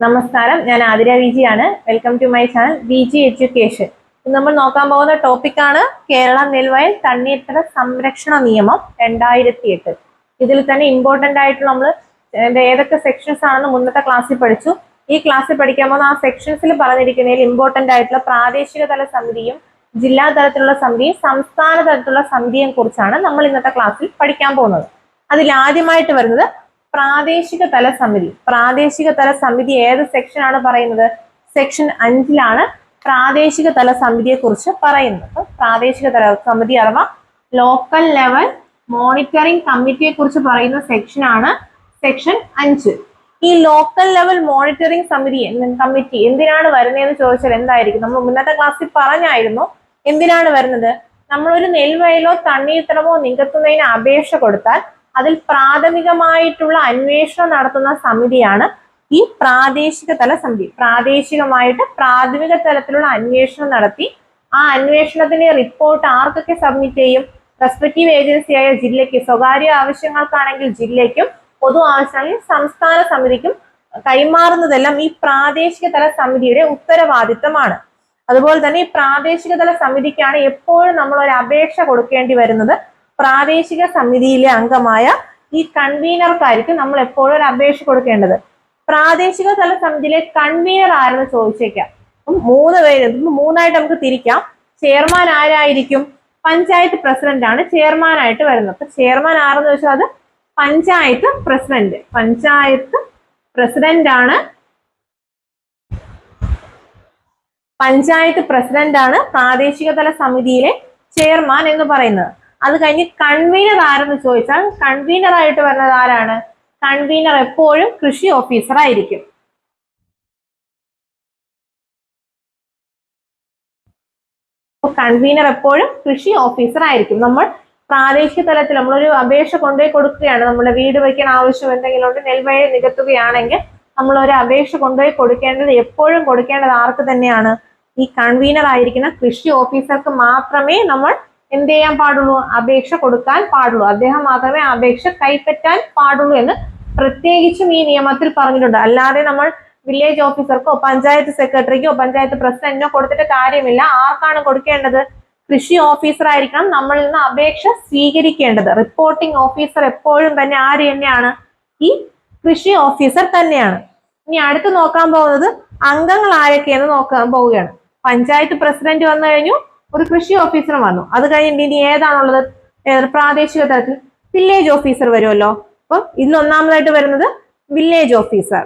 നമസ്കാരം ഞാൻ Athira വിജിയാണ്. Welcome to my channel V G education നമ്മൾ നോക്കാൻ പോകുന്ന ടോപ്പിക്കാണ് കേരള നെൽവയൽ തണ്ണീർത്തട സംരക്ഷണ നിയമം രണ്ടായിരത്തി എട്ട് ഇതിൽ തന്നെ ഇമ്പോർട്ടന്റ് ആയിട്ടുള്ള നമ്മൾ ഏതൊക്കെ സെക്ഷൻസ് ആണെന്ന് മുന്നത്തെ ക്ലാസ്സിൽ പഠിച്ചു. ഈ ക്ലാസ്സിൽ പഠിക്കാൻ പോകുന്ന ആ സെക്ഷൻസിൽ പറഞ്ഞിരിക്കുന്നതിൽ ഇമ്പോർട്ടന്റ് ആയിട്ടുള്ള പ്രാദേശിക തല സമിതിയും ജില്ലാ തലത്തിലുള്ള സമിതിയും സംസ്ഥാന തലത്തിലുള്ള സമിതിയെ കുറിച്ചാണ് നമ്മൾ ഇന്നത്തെ ക്ലാസ്സിൽ പഠിക്കാൻ പോകുന്നത്. അതിൽ ആദ്യമായിട്ട് വരുന്നത് പ്രാദേശിക തല സമിതി. പ്രാദേശിക തല സമിതി ഏത് സെക്ഷനാണ് പറയുന്നത്? സെക്ഷൻ അഞ്ചിലാണ് പ്രാദേശിക തല സമിതിയെ കുറിച്ച് പറയുന്നത്. അപ്പൊ പ്രാദേശിക തല സമിതി അഥവാ ലോക്കൽ ലെവൽ മോണിറ്ററിംഗ് കമ്മിറ്റിയെ കുറിച്ച് പറയുന്ന സെക്ഷനാണ് സെക്ഷൻ അഞ്ച്. ഈ ലോക്കൽ ലെവൽ മോണിറ്ററിംഗ് സമിതി കമ്മിറ്റി എന്തിനാണ് വരുന്നതെന്ന് ചോദിച്ചാൽ എന്തായിരിക്കും? നമ്മൾ മുന്നത്തെ ക്ലാസ്സിൽ പറഞ്ഞായിരുന്നു എന്തിനാണ് വരുന്നത്? നമ്മളൊരു നെൽവയലോ തണ്ണീർത്തടമോ നികത്തുന്നതിന് അപേക്ഷ കൊടുത്താൽ അതിൽ പ്രാഥമികമായിട്ടുള്ള അന്വേഷണം നടത്തുന്ന സമിതിയാണ് ഈ പ്രാദേശിക തല സമിതി. പ്രാദേശികമായിട്ട് പ്രാഥമിക തലത്തിലുള്ള അന്വേഷണം നടത്തി. ആ അന്വേഷണത്തിന്റെ റിപ്പോർട്ട് ആർക്കൊക്കെ സബ്മിറ്റ് ചെയ്യും? റെസ്പെക്റ്റീവ് ഏജൻസിയായ ജില്ലയ്ക്ക് സ്വകാര്യ ആവശ്യങ്ങൾക്കാണെങ്കിൽ ജില്ലയ്ക്കും പൊതു ആവശ്യങ്ങളിൽ സംസ്ഥാന സമിതിക്കും കൈമാറുന്നതെല്ലാം ഈ പ്രാദേശിക തല സമിതിയുടെ ഉത്തരവാദിത്തമാണ്. അതുപോലെ തന്നെ ഈ പ്രാദേശിക തല സമിതിക്കാണ് എപ്പോഴും നമ്മൾ ഒരു അപേക്ഷ കൊടുക്കേണ്ടി വരുന്നത്. പ്രാദേശിക സമിതിയിലെ അംഗമായ ഈ കൺവീനർക്കായിരിക്കും നമ്മൾ എപ്പോഴും ഒരു അപേക്ഷ കൊടുക്കേണ്ടത്. പ്രാദേശിക തല സമിതിയിലെ കൺവീനർ ആരെന്ന് ചോദിച്ചേക്കാം. മൂന്ന് പേര് മൂന്നായിട്ട് നമുക്ക് തിരിക്കാം. ചെയർമാൻ ആരായിരിക്കും? പഞ്ചായത്ത് പ്രസിഡന്റ് ആണ് ചെയർമാൻ ആയിട്ട് വരുന്നത്. അപ്പൊ ചെയർമാൻ ആരെന്ന് വെച്ചാൽ അത് പഞ്ചായത്ത് പ്രസിഡന്റ്. പഞ്ചായത്ത് പ്രസിഡന്റ് ആണ്. പഞ്ചായത്ത് പ്രസിഡന്റ് ആണ് പ്രാദേശിക തല സമിതിയിലെ ചെയർമാൻ എന്ന് പറയുന്നത്. അത് കഴിഞ്ഞ് കൺവീനർ ആരെന്ന് ചോദിച്ചാൽ കൺവീനർ ആയിട്ട് വരുന്നത് ആരാണ്? കൺവീനർ എപ്പോഴും കൃഷി ഓഫീസർ ആയിരിക്കും. കൺവീനർ എപ്പോഴും കൃഷി ഓഫീസർ ആയിരിക്കും. നമ്മൾ പ്രാദേശിക തലത്തിൽ നമ്മളൊരു അപേക്ഷ കൊണ്ടുപോയി കൊടുക്കുകയാണ്. നമ്മുടെ വീട് വയ്ക്കാൻ ആവശ്യം എന്തെങ്കിലും ഉണ്ട് നെൽവഴി നികത്തുകയാണെങ്കിൽ നമ്മൾ ഒരു അപേക്ഷ കൊണ്ടുപോയി കൊടുക്കേണ്ടത് എപ്പോഴും കൊടുക്കേണ്ടത് ആർക്ക് തന്നെയാണ്? ഈ കൺവീനർ ആയിരിക്കുന്ന കൃഷി ഓഫീസർക്ക് മാത്രമേ നമ്മൾ എന്ത് ചെയ്യാൻ പാടുള്ളൂ? അപേക്ഷ കൊടുക്കാൻ പാടുള്ളൂ. അദ്ദേഹം മാത്രമേ അപേക്ഷ കൈപ്പറ്റാൻ പാടുള്ളൂ എന്ന് പ്രത്യേകിച്ചും ഈ നിയമത്തിൽ പറഞ്ഞിട്ടുണ്ട്. അല്ലാതെ നമ്മൾ വില്ലേജ് ഓഫീസർക്കോ പഞ്ചായത്ത് സെക്രട്ടറിക്കോ പഞ്ചായത്ത് പ്രസിഡന്റിനോ കൊടുത്തിട്ട് കാര്യമില്ല. ആർക്കാണ് കൊടുക്കേണ്ടത്? കൃഷി ഓഫീസർ ആയിരിക്കണം നമ്മളിൽ നിന്ന് അപേക്ഷ സ്വീകരിക്കേണ്ടത്. റിപ്പോർട്ടിംഗ് ഓഫീസർ എപ്പോഴും തന്നെ ആര് തന്നെയാണ്? ഈ കൃഷി ഓഫീസർ തന്നെയാണ്. ഇനി അടുത്ത് നോക്കാൻ പോകുന്നത് അംഗങ്ങൾ ആരൊക്കെയെന്ന് നോക്കാൻ പോവുകയാണ്. പഞ്ചായത്ത് പ്രസിഡന്റ് വന്നു കഴിഞ്ഞു. ഒരു കൃഷി ഓഫീസർ വന്നു. അത് കഴിഞ്ഞിട്ട് ഇനി ഏതാണുള്ളത്? ഏത് പ്രാദേശിക തലത്തിൽ വില്ലേജ് ഓഫീസർ വരുമല്ലോ. അപ്പം ഇന്ന് ഒന്നാമതായിട്ട് വരുന്നത് വില്ലേജ് ഓഫീസർ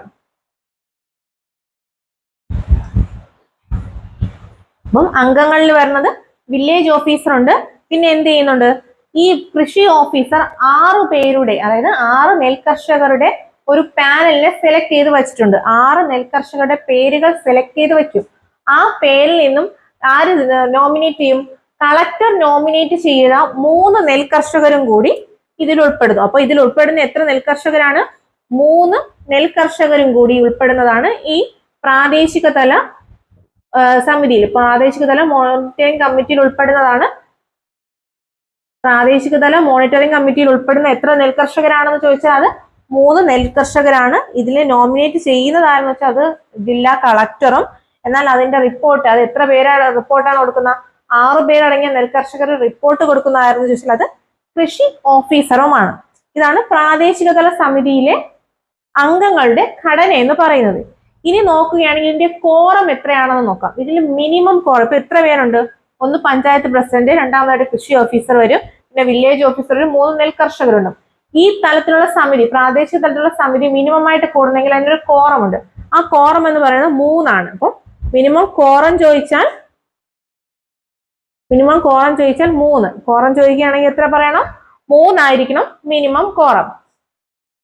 അപ്പം അംഗങ്ങളിൽ വരുന്നത് വില്ലേജ് ഓഫീസർ ഉണ്ട്. പിന്നെ എന്ത് ചെയ്യുന്നുണ്ട്? ഈ കൃഷി ഓഫീസർ ആറു പേരുടെ അതായത് ആറ് നെൽകർഷകരുടെ ഒരു പാനലിനെ സെലക്ട് ചെയ്ത് വെച്ചിട്ടുണ്ട്. ആറ് നെൽകർഷകരുടെ പേരുകൾ സെലക്ട് ചെയ്ത് വെക്കും ആ പേരിൽ നിന്നും ആര് നോമിനേറ്റ് ചെയ്യും? കളക്ടർ നോമിനേറ്റ് ചെയ്ത മൂന്ന് നെൽകർഷകരും കൂടി ഇതിൽ ഉൾപ്പെടുന്നു. അപ്പൊ ഇതിൽ ഉൾപ്പെടുന്ന എത്ര നെൽകർഷകരാണ്? മൂന്ന് നെൽകർഷകരും കൂടി ഉൾപ്പെടുന്നതാണ് ഈ പ്രാദേശിക തല സമിതിയിൽ. പ്രാദേശിക തല മോണിറ്ററിംഗ് കമ്മിറ്റിയിൽ ഉൾപ്പെടുന്നതാണ്. പ്രാദേശിക തല മോണിറ്ററിംഗ് കമ്മിറ്റിയിൽ ഉൾപ്പെടുന്ന എത്ര നെൽകർഷകരാണെന്ന് ചോദിച്ചാൽ അത് മൂന്ന് നെൽകർഷകരാണ് ഇതിൽ നോമിനേറ്റ് ചെയ്യുന്നതാരെന്ന് വെച്ചാൽ അത് ജില്ലാ കളക്ടറും എന്നാൽ അതിന്റെ റിപ്പോർട്ട് അത് എത്ര പേരാണ് റിപ്പോർട്ടാണ് കൊടുക്കുന്ന? ആറ് പേരടങ്ങിയ നെൽകർഷകർ റിപ്പോർട്ട് കൊടുക്കുന്നതായിരുന്നു ചോദിച്ചാൽ അത് കൃഷി ഓഫീസറുമാണ്. ഇതാണ് പ്രാദേശിക തല സമിതിയിലെ അംഗങ്ങളുടെ ഘടന എന്ന് പറയുന്നത്. ഇനി നോക്കുകയാണെങ്കിൽ ഇതിന്റെ കോറം എത്രയാണെന്ന് നോക്കാം. ഇതിൽ മിനിമം കോറം ഇപ്പൊ എത്ര പേരുണ്ട്? ഒന്ന് പഞ്ചായത്ത് പ്രസിഡന്റ് രണ്ടാമതായിട്ട് കൃഷി ഓഫീസർ വരും. പിന്നെ വില്ലേജ് ഓഫീസർ വരും. മൂന്ന് നെൽകർഷകരുണ്ട്. ഈ തലത്തിലുള്ള സമിതി പ്രാദേശിക തലത്തിലുള്ള സമിതി മിനിമം ആയിട്ട് കൂടുന്നെങ്കിൽ അതിനൊരു കോറം ഉണ്ട്. ആ കോറം എന്ന് പറയുന്നത് മൂന്നാണ്. അപ്പം മിനിമം കോറം ചോദിച്ചാൽ മിനിമം കോറം ചോദിച്ചാൽ മൂന്ന്. കോറം ചോദിക്കുകയാണെങ്കിൽ എത്ര പറയണം? മൂന്നായിരിക്കണം മിനിമം കോറം.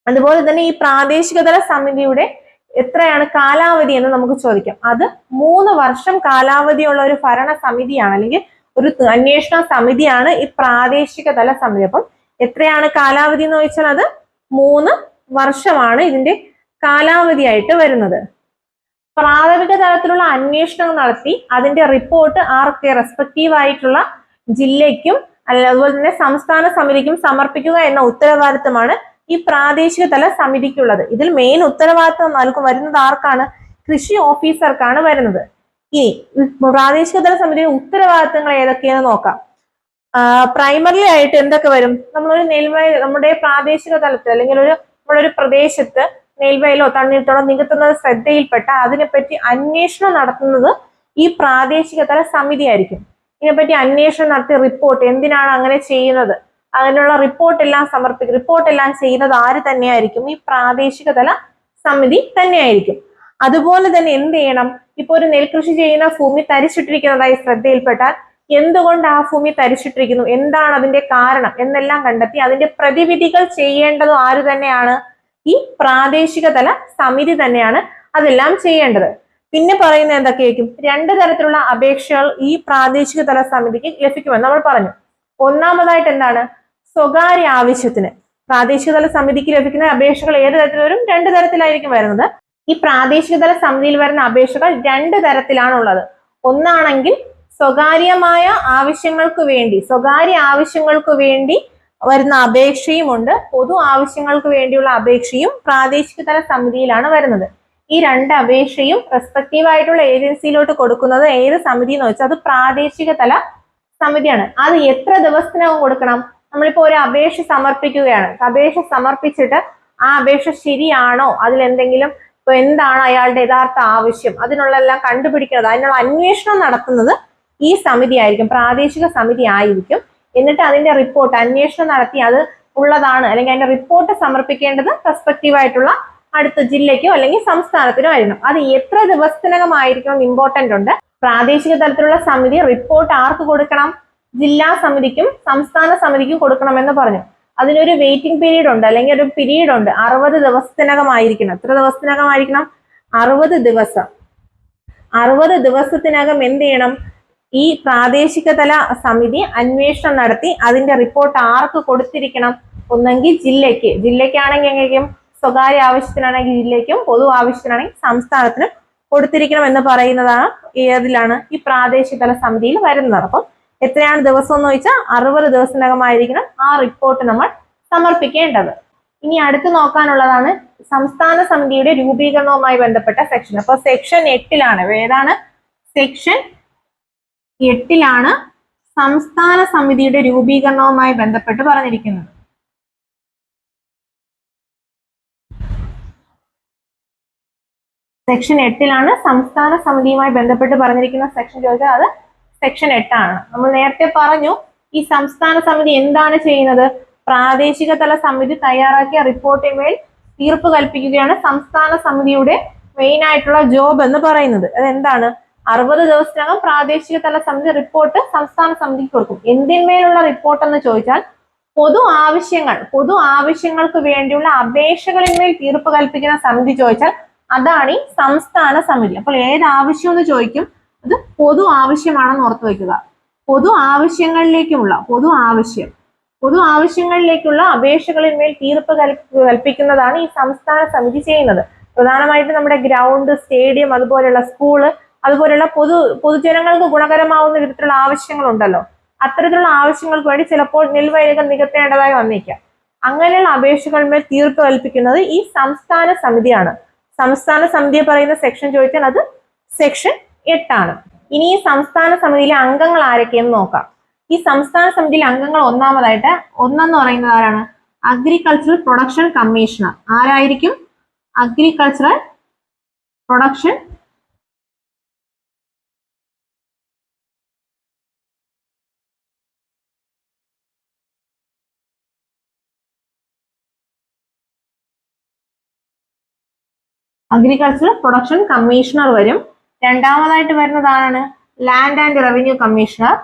അതുപോലെ തന്നെ ഈ പ്രാദേശികതല സമിതിയുടെ എത്രയാണ് കാലാവധി എന്ന് നമുക്ക് ചോദിക്കാം. അത് മൂന്ന് വർഷം കാലാവധിയുള്ള ഒരു ഭരണ സമിതിയാണ് അല്ലെങ്കിൽ ഒരു അന്വേഷണ സമിതിയാണ് ഈ പ്രാദേശിക തല സമിതി. അപ്പം എത്രയാണ് കാലാവധി എന്ന് ചോദിച്ചാൽ അത് മൂന്ന് വർഷമാണ് ഇതിന്റെ കാലാവധിയായിട്ട് വരുന്നത്. പ്രാഥമിക തലത്തിലുള്ള അന്വേഷണം നടത്തി അതിന്റെ റിപ്പോർട്ട് ആർക്ക് റെസ്പെക്റ്റീവ് ആയിട്ടുള്ള ജില്ലയ്ക്കും അതുപോലെ തന്നെ സംസ്ഥാന സമിതിക്കും സമർപ്പിക്കുക എന്ന ഉത്തരവാദിത്തമാണ് ഈ പ്രാദേശിക തല സമിതിക്കുള്ളത്. ഇതിൽ മെയിൻ ഉത്തരവാദിത്തം നൽകും വരുന്നത് ആർക്കാണ്? കൃഷി ഓഫീസർക്കാണ് വരുന്നത്. ഇനി പ്രാദേശിക തല സമിതിയുടെ ഉത്തരവാദിത്തങ്ങൾ ഏതൊക്കെയെന്ന് നോക്കാം. പ്രൈമറിലി ആയിട്ട് എന്തൊക്കെ വരും? നമ്മളൊരു നെൽവയൽ നമ്മുടെ പ്രാദേശിക തലത്തിൽ അല്ലെങ്കിൽ ഒരു നമ്മളൊരു പ്രദേശത്ത് നെൽവയലോ തണ്ണീർത്തോടോ നികത്തുന്നത് ശ്രദ്ധയിൽപ്പെട്ട അതിനെപ്പറ്റി അന്വേഷണം നടത്തുന്നത് ഈ പ്രാദേശിക തല സമിതി ആയിരിക്കും ഇതിനെപ്പറ്റി അന്വേഷണം നടത്തി റിപ്പോർട്ട് എന്തിനാണ് അങ്ങനെ ചെയ്യുന്നത്? അതിനുള്ള റിപ്പോർട്ട് എല്ലാം സമർപ്പിക്കും റിപ്പോർട്ട് എല്ലാം ചെയ്യുന്നത് ആര് തന്നെയായിരിക്കും? ഈ പ്രാദേശിക തല സമിതി തന്നെയായിരിക്കും. അതുപോലെ തന്നെ എന്ത് ചെയ്യണം? ഇപ്പൊ ഒരു നെൽകൃഷി ചെയ്യുന്ന ഭൂമി തരിച്ചിട്ടിരിക്കുന്നതായി ശ്രദ്ധയിൽപ്പെട്ടാൽ എന്തുകൊണ്ട് ആ ഭൂമി തരിച്ചിട്ടിരിക്കുന്നു എന്താണ് അതിന്റെ കാരണം? എന്നെല്ലാം കണ്ടെത്തി അതിന്റെ പ്രതിവിധികൾ ചെയ്യേണ്ടത് ആര് തന്നെയാണ്? ഈ പ്രാദേശിക തല സമിതി തന്നെയാണ് അതെല്ലാം ചെയ്യേണ്ടത്. പിന്നെ പറയുന്നത് എന്തൊക്കെയായിരിക്കും? രണ്ട് തരത്തിലുള്ള അപേക്ഷകൾ ഈ പ്രാദേശിക തല സമിതിക്ക് ലഭിക്കുമെന്ന് നമ്മൾ പറഞ്ഞു. ഒന്നാമതായിട്ട് എന്താണ്? സ്വകാര്യ ആവശ്യത്തിന്. പ്രാദേശിക തല സമിതിക്ക് ലഭിക്കുന്ന അപേക്ഷകൾ ഏത് തരത്തിൽ വരും? രണ്ട് തരത്തിലായിരിക്കും വരുന്നത്. ഈ പ്രാദേശിക തല സമിതിയിൽ വരുന്ന അപേക്ഷകൾ രണ്ട് തരത്തിലാണുള്ളത്. ഒന്നാണെങ്കിൽ സ്വകാര്യമായ ആവശ്യങ്ങൾക്ക് വേണ്ടി സ്വകാര്യ ആവശ്യങ്ങൾക്ക് വേണ്ടി വരുന്ന അപേക്ഷയും ഉണ്ട്. പൊതു ആവശ്യങ്ങൾക്ക് വേണ്ടിയുള്ള അപേക്ഷയും പ്രാദേശിക തല സമിതിയിലാണ് വരുന്നത്. ഈ രണ്ട് അപേക്ഷയും റെസ്പെക്റ്റീവ് ആയിട്ടുള്ള ഏജൻസിയിലോട്ട് കൊടുക്കുന്നത് ഏത് സമിതി എന്ന് വെച്ചാൽ അത് പ്രാദേശിക തല സമിതിയാണ്. അത് എത്ര ദിവസത്തിനകം കൊടുക്കണം? നമ്മളിപ്പോ ഒരു അപേക്ഷ സമർപ്പിക്കുകയാണ്. അപേക്ഷ സമർപ്പിച്ചിട്ട് ആ അപേക്ഷ ശരിയാണോ? അതിൽ എന്തെങ്കിലും ഇപ്പൊ എന്താണ് അയാളുടെ യഥാർത്ഥ ആവശ്യം? അതിനുള്ള എല്ലാം കണ്ടുപിടിക്കുന്നത് അതിനുള്ള അന്വേഷണം നടത്തുന്നത് ഈ സമിതി ആയിരിക്കും പ്രാദേശിക സമിതി ആയിരിക്കും. എന്നിട്ട് അതിന്റെ റിപ്പോർട്ട് അന്വേഷണം നടത്തി അത് ഉള്ളതാണ്. അല്ലെങ്കിൽ അതിന്റെ റിപ്പോർട്ട് സമർപ്പിക്കേണ്ടത് റെസ്പെക്റ്റീവ് ആയിട്ടുള്ള അടുത്ത ജില്ലയ്ക്കോ അല്ലെങ്കിൽ സംസ്ഥാനത്തിനോ ആയിരുന്നു. അത് എത്ര ദിവസത്തിനകം ആയിരിക്കണം ഇമ്പോർട്ടന്റ് ഉണ്ട്. പ്രാദേശിക തലത്തിലുള്ള സമിതി റിപ്പോർട്ട് ആർക്ക് കൊടുക്കണം? ജില്ലാ സമിതിക്കും സംസ്ഥാന സമിതിക്കും കൊടുക്കണമെന്ന് പറഞ്ഞു. അതിനൊരു വെയിറ്റിംഗ് പീരീഡ് ഉണ്ട്. അല്ലെങ്കിൽ ഒരു പീരീഡ് ഉണ്ട്. അറുപത് ദിവസത്തിനകം ആയിരിക്കണം. എത്ര ദിവസത്തിനകം ആയിരിക്കണം? അറുപത് ദിവസം. അറുപത് ദിവസത്തിനകം എന്ത് ചെയ്യണം? ഈ പ്രാദേശിക തല സമിതി അന്വേഷണം നടത്തി അതിന്റെ റിപ്പോർട്ട് ആർക്ക് കൊടുത്തിരിക്കണം ഒന്നെങ്കിൽ ജില്ലയ്ക്ക്. ജില്ലയ്ക്കാണെങ്കിൽ എങ്ങനെയും സ്വകാര്യ ആവശ്യത്തിനാണെങ്കിൽ ജില്ലയ്ക്കും പൊതു ആവശ്യത്തിനാണെങ്കിൽ സംസ്ഥാനത്തിനും കൊടുത്തിരിക്കണം എന്ന് പറയുന്നതാണ് ഏതിലാണ് ഈ പ്രാദേശിക തല സമിതിയിൽ വരുന്നത്. അപ്പം എത്രയാണ് ദിവസം എന്ന് ചോദിച്ചാൽ അറുപത് ദിവസത്തിനകമായിരിക്കണം ആ റിപ്പോർട്ട് നമ്മൾ സമർപ്പിക്കേണ്ടത്. ഇനി അടുത്ത് നോക്കാനുള്ളതാണ് സംസ്ഥാന സമിതിയുടെ രൂപീകരണവുമായി ബന്ധപ്പെട്ട സെക്ഷൻ. അപ്പൊ സെക്ഷൻ എട്ടിലാണ്. ഏതാണ്? സെക്ഷൻ എട്ടിലാണ് സംസ്ഥാന സമിതിയുടെ രൂപീകരണവുമായി ബന്ധപ്പെട്ട് പറഞ്ഞിരിക്കുന്നത്. സെക്ഷൻ എട്ടിലാണ് സംസ്ഥാന സമിതിയുമായി ബന്ധപ്പെട്ട് പറഞ്ഞിരിക്കുന്ന സെക്ഷൻ ചോദിച്ചാൽ അത് സെക്ഷൻ എട്ടാണ്. നമ്മൾ നേരത്തെ പറഞ്ഞു ഈ സംസ്ഥാന സമിതി എന്താണ് ചെയ്യുന്നത്? പ്രാദേശിക തല സമിതി തയ്യാറാക്കിയ റിപ്പോർട്ടിന്മേൽ തീർപ്പ് കൽപ്പിക്കുകയാണ് സംസ്ഥാന സമിതിയുടെ മെയിൻ ആയിട്ടുള്ള ജോബ് എന്ന് പറയുന്നത്. അത് എന്താണ് അറുപത് ദിവസത്തിനകം പ്രാദേശിക തല സമിതി റിപ്പോർട്ട് സംസ്ഥാന സമിതിക്ക് കൊടുക്കും. എന്തിന്മേലുള്ള റിപ്പോർട്ട് എന്ന് ചോദിച്ചാൽ പൊതു ആവശ്യങ്ങൾ പൊതു ആവശ്യങ്ങൾക്ക് വേണ്ടിയുള്ള അപേക്ഷകളിന്മേൽ തീർപ്പ് കൽപ്പിക്കുന്ന സമിതി ചോദിച്ചാൽ അതാണ് ഈ സംസ്ഥാന സമിതി. അപ്പോൾ ഏത് ആവശ്യം എന്ന് ചോദിക്കും അത് പൊതു ആവശ്യമാണെന്ന് ഓർത്തു വയ്ക്കുക. പൊതു ആവശ്യങ്ങളിലേക്കുമുള്ള പൊതു ആവശ്യം. പൊതു ആവശ്യങ്ങളിലേക്കുള്ള അപേക്ഷകളിന്മേൽ തീർപ്പ് കൽപ്പ- കൽപ്പിക്കുന്നതാണ് ഈ സംസ്ഥാന സമിതി ചെയ്യുന്നത്. പ്രധാനമായിട്ടും നമ്മുടെ ഗ്രൗണ്ട് സ്റ്റേഡിയം അതുപോലെയുള്ള സ്കൂൾ അതുപോലെയുള്ള പൊതു പൊതുജനങ്ങൾക്ക് ഗുണകരമാവുന്ന വിധത്തിലുള്ള ആവശ്യങ്ങളുണ്ടല്ലോ. അത്തരത്തിലുള്ള ആവശ്യങ്ങൾക്ക് വേണ്ടി ചിലപ്പോൾ നെൽവയലുകൾ നികത്തേണ്ടതായി വന്നേക്കാം. അങ്ങനെയുള്ള അപേക്ഷകളിന്മേൽ തീർപ്പ് കൽപ്പിക്കുന്നത് ഈ സംസ്ഥാന സമിതിയാണ്. സംസ്ഥാന സമിതിയെ പറയുന്ന സെക്ഷൻ ചോദിച്ചാൽ അത് സെക്ഷൻ എട്ടാണ്. ഇനി ഈ സംസ്ഥാന സമിതിയിലെ അംഗങ്ങൾ ആരൊക്കെയെന്ന് നോക്കാം. ഈ സംസ്ഥാന സമിതിയിലെ അംഗങ്ങൾ ഒന്നാമതായിട്ട് ഒന്നെന്ന് പറയുന്നത് ആരാണ്? അഗ്രികൾച്ചറൽ പ്രൊഡക്ഷൻ കമ്മീഷണർ ആരായിരിക്കും? Agricultural production agricultural production commissioner വരും. രണ്ടാമതായിട്ട് വരുന്നതാണ് land and revenue commissioner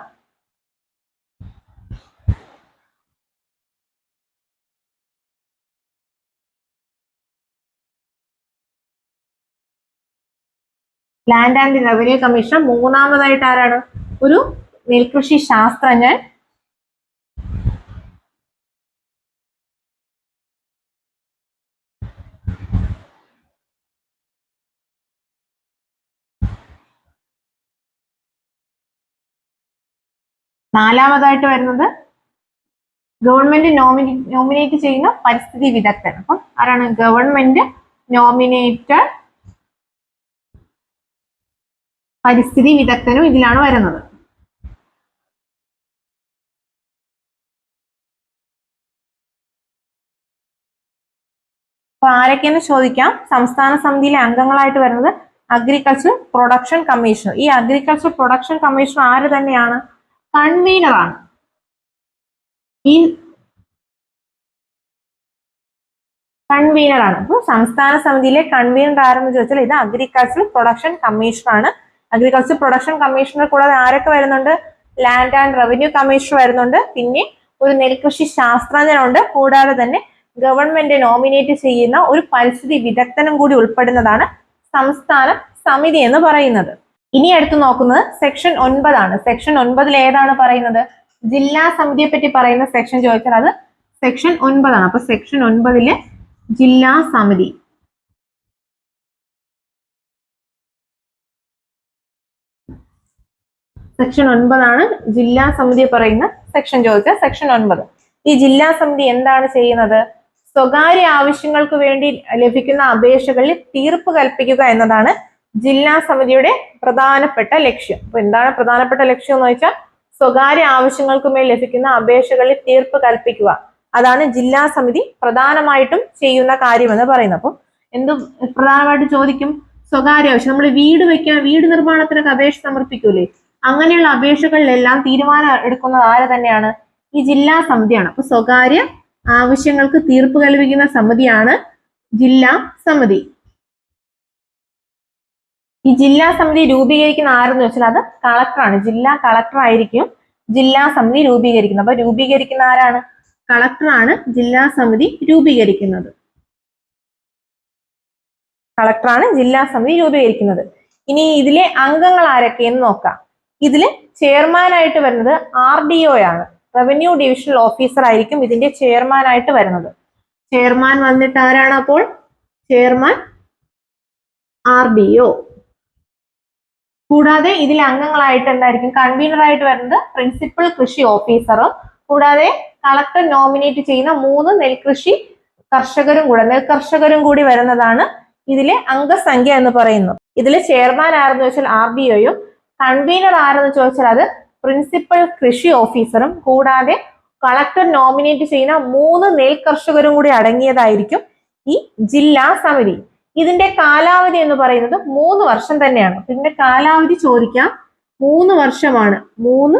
land and revenue commissioner മൂന്നാമതായിട്ട് ആരാണ്? ഒരു നെൽകൃഷി ശാസ്ത്രജ്ഞൻ. നാലാമതായിട്ട് വരുന്നത് ഗവൺമെന്റ് നോമിനി നോമിനേറ്റ് ചെയ്യുന്ന പരിസ്ഥിതി വിദഗ്ധൻ. അപ്പം ആരാണ്? ഗവൺമെന്റ് നോമിനേറ്റ് പരിസ്ഥിതി വിദഗ്ധനും ഇതിലാണ് വരുന്നത്. അപ്പൊ ആരൊക്കെയെന്ന് ചോദിക്കാം? സംസ്ഥാന സമിതിയിലെ അംഗങ്ങളായിട്ട് വരുന്നത് അഗ്രികൾച്ചർ പ്രൊഡക്ഷൻ കമ്മീഷൻ ഈ അഗ്രികൾച്ചർ പ്രൊഡക്ഷൻ കമ്മീഷൻ ആര് തന്നെയാണ്? കൺവീനർ ആണ്. ഈ കൺവീനറാണ് അപ്പോൾ സംസ്ഥാന സമിതിയിലെ കൺവീനർ ആരെന്ന് ചോദിച്ചാൽ ഇത് അഗ്രികൾച്ചർ പ്രൊഡക്ഷൻ കമ്മീഷണർ ആണ്. അഗ്രികൾച്ചർ പ്രൊഡക്ഷൻ കമ്മീഷണർ കൂടാതെ ആരൊക്കെ വരുന്നുണ്ട്? ലാൻഡ് ആൻഡ് റവന്യൂ കമ്മീഷണർ വരുന്നുണ്ട്. പിന്നെ ഒരു നെൽകൃഷി ശാസ്ത്രജ്ഞനുണ്ട്. കൂടാതെ തന്നെ ഗവൺമെന്റ് നോമിനേറ്റ് ചെയ്യുന്ന ഒരു പരിസ്ഥിതി വിദഗ്ധനും കൂടി ഉൾപ്പെടുന്നതാണ് സംസ്ഥാന സമിതി എന്ന് പറയുന്നത്. ഇനി അടുത്ത് നോക്കുന്നത് സെക്ഷൻ ഒൻപതാണ്. സെക്ഷൻ ഒൻപതിൽ ഏതാണ് പറയുന്നത്? ജില്ലാ സമിതിയെ പറ്റി പറയുന്ന സെക്ഷൻ ചോദിച്ചാൽ അത് സെക്ഷൻ ഒൻപതാണ്. അപ്പൊ സെക്ഷൻ ഒൻപതിൽ ജില്ലാ സമിതി. സെക്ഷൻ ഒൻപതാണ് ജില്ലാ സമിതി പറയുന്ന സെക്ഷൻ ചോദിച്ചാൽ സെക്ഷൻ ഒൻപത്. ഈ ജില്ലാ സമിതി എന്താണ് ചെയ്യുന്നത്? സ്വകാര്യ ആവശ്യങ്ങൾക്ക് വേണ്ടി ലഭിക്കുന്ന അപേക്ഷകളിൽ തീർപ്പ് കൽപ്പിക്കുക എന്നതാണ് ജില്ലാ സമിതിയുടെ പ്രധാനപ്പെട്ട ലക്ഷ്യം. അപ്പൊ എന്താണ് പ്രധാനപ്പെട്ട ലക്ഷ്യം എന്ന് വെച്ചാൽ സ്വകാര്യ ആവശ്യങ്ങൾക്ക് മേൽ ലഭിക്കുന്ന അപേക്ഷകളിൽ തീർപ്പ് കൽപ്പിക്കുക. അതാണ് ജില്ലാ സമിതി പ്രധാനമായിട്ടും ചെയ്യുന്ന കാര്യമെന്ന് പറയുന്നത്. അപ്പോൾ എന്ത് പ്രധാനമായിട്ട് ചോദിക്കും? സ്വകാര്യ ആവശ്യം. നമ്മൾ വീട് വെക്കാൻ വീട് നിർമ്മാണത്തിനൊക്കെ അപേക്ഷ സമർപ്പിക്കൂലേ? അങ്ങനെയുള്ള അപേക്ഷകളിലെല്ലാം തീരുമാനം എടുക്കുന്നത് ആര് തന്നെയാണ്? ഈ ജില്ലാ സമിതിയാണ്. അപ്പൊ സ്വകാര്യ ആവശ്യങ്ങൾക്ക് തീർപ്പ് കൽപ്പിക്കുന്ന സമിതിയാണ് ജില്ലാ സമിതി. ഈ ജില്ലാ സമിതി രൂപീകരിക്കുന്ന ആരെന്ന് വെച്ചാൽ അത് കളക്ടറാണ്. ജില്ലാ കളക്ടർ ആയിരിക്കും ജില്ലാ സമിതി രൂപീകരിക്കുന്നത്. അപ്പൊ രൂപീകരിക്കുന്ന ആരാണ്? കളക്ടറാണ് ജില്ലാ സമിതി രൂപീകരിക്കുന്നത്. കളക്ടറാണ് ജില്ലാ സമിതി രൂപീകരിക്കുന്നത്. ഇനി ഇതിലെ അംഗങ്ങൾ ആരൊക്കെ എന്ന് നോക്കാം. ഇതിൽ ചെയർമാനായിട്ട് വരുന്നത് ആർ ഡി ഒ ആണ്. റവന്യൂ ഡിവിഷണൽ ഓഫീസർ ആയിരിക്കും ഇതിന്റെ ചെയർമാൻ ആയിട്ട് വരുന്നത്. ചെയർമാൻ വന്നിട്ട് ആരാണ് അപ്പോൾ? Chairman R D O. കൂടാതെ ഇതിൽ അംഗങ്ങളായിട്ട് എന്തായിരിക്കും? കൺവീനർ ആയിട്ട് വരുന്നത് പ്രിൻസിപ്പൽ കൃഷി ഓഫീസറും കൂടാതെ കളക്ടർ നോമിനേറ്റ് ചെയ്യുന്ന മൂന്ന് നെൽകൃഷി കർഷകരും കൂടെ നെൽകർഷകരും കൂടി വരുന്നതാണ് ഇതിലെ അംഗസംഖ്യ എന്ന് പറയുന്നത്. ഇതിലെ ചെയർമാൻ ആരെന്ന് ചോദിച്ചാൽ ആർ ബി ഒയും കൺവീനർ ആരെന്ന് ചോദിച്ചാൽ അത് പ്രിൻസിപ്പൽ കൃഷി ഓഫീസറും കൂടാതെ കളക്ടർ നോമിനേറ്റ് ചെയ്യുന്ന മൂന്ന് നെൽകർഷകരും കൂടി അടങ്ങിയതായിരിക്കും ഈ ജില്ലാ സമിതി. ഇതിന്റെ കാലാവധി എന്ന് പറയുന്നത് മൂന്ന് വർഷം തന്നെയാണ്. ഇതിന്റെ കാലാവധി ചോദിക്കാം. മൂന്ന് വർഷമാണ്. മൂന്ന്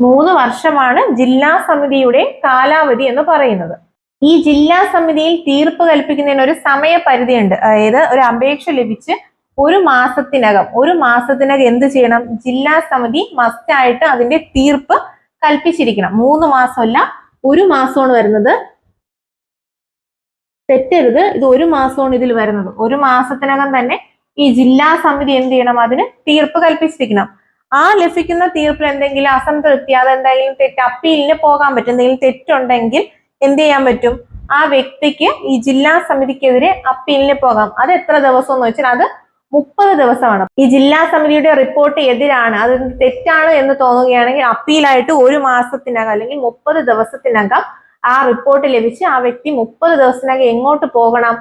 മൂന്ന് വർഷമാണ് ജില്ലാ സമിതിയുടെ കാലാവധി എന്ന് പറയുന്നത്. ഈ ജില്ലാ സമിതിയിൽ തീർപ്പ് കൽപ്പിക്കുന്നതിന് ഒരു സമയപരിധിയുണ്ട്. അതായത് ഒരു അപേക്ഷ ലഭിച്ച് ഒരു മാസത്തിനകം ഒരു മാസത്തിനകം എന്ത് ചെയ്യണം? ജില്ലാ സമിതി മസ്റ്റായിട്ട് അതിന്റെ തീർപ്പ് കൽപ്പിച്ചിരിക്കണം. മൂന്ന് മാസമല്ല ഒരു മാസമാണ് വരുന്നത്. തെറ്റരുത്. ഇത് ഒരു മാസമാണ് ഇതിൽ വരുന്നത്. ഒരു മാസത്തിനകം തന്നെ ഈ ജില്ലാ സമിതി എന്ത് ചെയ്യണം? അതിന് തീർപ്പ് കൽപ്പിച്ചിരിക്കണം. ആ ലഭിക്കുന്ന തീർപ്പിൽ എന്തെങ്കിലും അസംതൃപ്തി അതെന്തെങ്കിലും തെറ്റ് അപ്പീലിന് പോകാൻ പറ്റും. എന്തെങ്കിലും തെറ്റുണ്ടെങ്കിൽ എന്ത് ചെയ്യാൻ പറ്റും? ആ വ്യക്തിക്ക് ഈ ജില്ലാ സമിതിക്കെതിരെ അപ്പീലിന് പോകാം. അത് എത്ര ദിവസം എന്ന് വെച്ചാൽ അത് മുപ്പത് ദിവസമാണ്. ഈ ജില്ലാ സമിതിയുടെ റിപ്പോർട്ട് എതിരാണ്. അത് തെറ്റാണ് എന്ന് തോന്നുകയാണെങ്കിൽ അപ്പീലായിട്ട് ഒരു മാസത്തിനകം അല്ലെങ്കിൽ മുപ്പത് ദിവസത്തിനകം ആ റിപ്പോർട്ട് ലഭിച്ച് ആ വ്യക്തി മുപ്പത് ദിവസത്തിനകം എങ്ങോട്ട് പോകണം?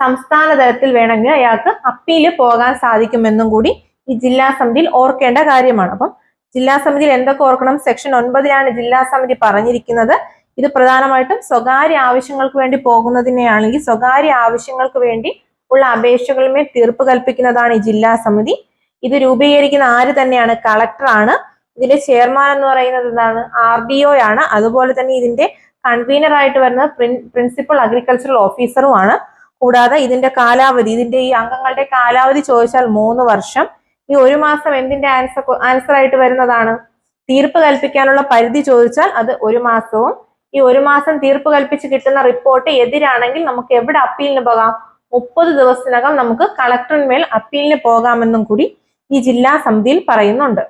സംസ്ഥാന തലത്തിൽ വേണമെങ്കിൽ അയാൾക്ക് അപ്പീൽ പോകാൻ സാധിക്കുമെന്നും കൂടി ഈ ജില്ലാ സമിതിയിൽ ഓർക്കേണ്ട കാര്യമാണ്. അപ്പം ജില്ലാ സമിതിയിൽ എന്തൊക്കെ ഓർക്കണം? സെക്ഷൻ ഒൻപതിലാണ് ജില്ലാ സമിതി പറഞ്ഞിരിക്കുന്നത്. ഇത് പ്രധാനമായിട്ടും സ്വകാര്യ ആവശ്യങ്ങൾക്ക് വേണ്ടി പോകുന്നതിനെയാണെങ്കിൽ സ്വകാര്യ ആവശ്യങ്ങൾക്ക് വേണ്ടി ഉള്ള അപേക്ഷകളുമേൽ തീർപ്പ് കൽപ്പിക്കുന്നതാണ് ഈ ജില്ലാ സമിതി. ഇത് രൂപീകരിക്കുന്ന ആര് തന്നെയാണ്? കളക്ടറാണ് ഇതിന്റെ ചെയർമാൻ എന്ന് പറയുന്നത് എന്താണ്? ആർ ഡി ഒ ആണ് അതുപോലെ തന്നെ ഇതിന്റെ കൺവീനർ ആയിട്ട് വരുന്നത് പ്രിൻസിപ്പൽ അഗ്രികൾച്ചറൽ ഓഫീസറുമാണ് കൂടാതെ ഇതിന്റെ കാലാവധി ഇതിന്റെ ഈ അംഗങ്ങളുടെ കാലാവധി ചോദിച്ചാൽ മൂന്ന് വർഷം. ഈ ഒരു മാസം എന്തിന്റെ ആൻസർ ആൻസർ ആയിട്ട് വരുന്നതാണ്? തീർപ്പ് കൽപ്പിക്കാനുള്ള പരിധി ചോദിച്ചാൽ അത് ഒരു മാസവും. ഈ ഒരു മാസം തീർപ്പ് കൽപ്പിച്ച് കിട്ടുന്ന റിപ്പോർട്ട് എതിരാണെങ്കിൽ നമുക്ക് എവിടെ അപ്പീലിന് പോകാം? മുപ്പത് ദിവസത്തിനകം നമുക്ക് കളക്ടറിന്മേൽ അപ്പീലിന് പോകാമെന്നും കൂടി ഈ ജില്ലാ സമിതിയിൽ പറയുന്നുണ്ട്.